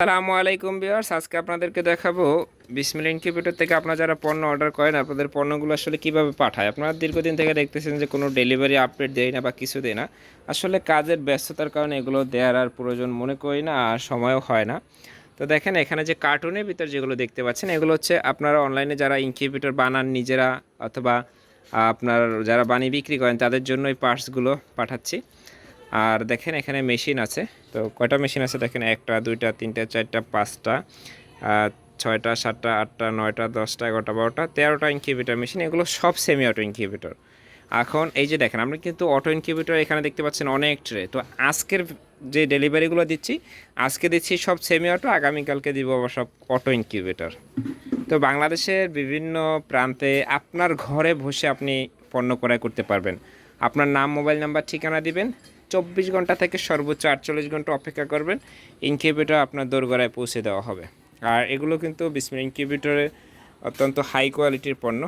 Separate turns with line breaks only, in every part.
আসসালামু আলাইকুম বিয়ার্স আজকে আপনাদেরকে দেখাবো বিসমিল ইনকিউবেটর থেকে আপনারা যারা পণ্য অর্ডার করেন, আপনাদের পণ্যগুলো আসলে কীভাবে পাঠায়। আপনারা দীর্ঘদিন থেকে দেখতেছেন যে কোনো ডেলিভারি আপডেট দেয় না বা কিছু দেয় না। আসলে কাজের ব্যস্ততার কারণে এগুলো দেওয়ার আর প্রয়োজন মনে করি না আর সময়ও হয় না। তো দেখেন, এখানে যে কার্টুনের ভিতর যেগুলো দেখতে পাচ্ছেন, এগুলো হচ্ছে আপনারা অনলাইনে যারা ইনকিউবেটর বানান নিজেরা অথবা আপনার যারা বানিয়ে বিক্রি করেন, তাদের জন্য এই পার্টসগুলো পাঠাচ্ছি। আর দেখেন এখানে মেশিন আছে। তো কয়টা মেশিন আছে দেখেন? একটা, দুইটা, তিনটা, চারটা, পাঁচটা ছয়টা, সাতটা, আটটা, নয়টা, দশটা, এগারোটা, বারোটা, তেরোটা ইনকিউবেটর মেশিন এগুলো সব সেমি অটো ইনকিউবেটর এখন এই যে দেখেন, আমরা কিন্তু অটো ইনকিউবেটর এখানে দেখতে পাচ্ছেন অনেক ট্রে তো আজকের যে ডেলিভারিগুলো দিচ্ছি, আজকে দিচ্ছি সব সেমি অটো আগামীকালকে দিব আবার সব অটো ইনকিউবেটর তো বাংলাদেশের বিভিন্ন প্রান্তে আপনার ঘরে বসে আপনি পণ্য ক্রয় করতে পারবেন। আপনার নাম মোবাইল নাম্বার ঠিকানা দিবেন। চব্বিশ ঘণ্টা থেকে সর্বোচ্চ আটচল্লিশ ঘণ্টা অপেক্ষা করবেন। ইনকিউবেটর আপনার দোরগড়ায় পৌঁছে দেওয়া হবে। আর এগুলো কিন্তু বিসমিল ইনকিউবেটরে অত্যন্ত হাই কোয়ালিটির পণ্য।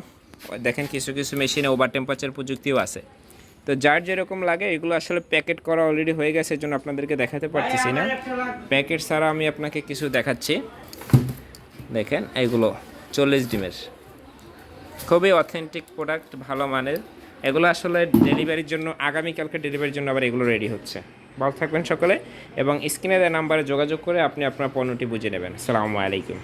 দেখেন কিছু কিছু মেশিনে ওভার টেম্পারেচার প্রযুক্তিও আছে। তো যার যেরকম লাগে, এগুলো আসলে প্যাকেট করা অলরেডি হয়ে গেছে এর জন্য আপনাদেরকে দেখাতে পারতেছি না। প্যাকেট ছাড়া আমি আপনাকে কিছু দেখাচ্ছি। দেখেন, এগুলো চল্লিশ ডিমের। খুবই অথেন্টিক প্রোডাক্ট ভালো মানের। এগুলো আসলে ডেলিভারির জন্য, আগামীকালকে ডেলিভারির জন্য আবার এগুলো রেডি হচ্ছে। ভালো থাকবেন সকলে এবং স্ক্রিনে দেওয়া নাম্বারে যোগাযোগ করে আপনি আপনার পণ্যটি বুঝে নেবেন। আসসালামু আলাইকুম।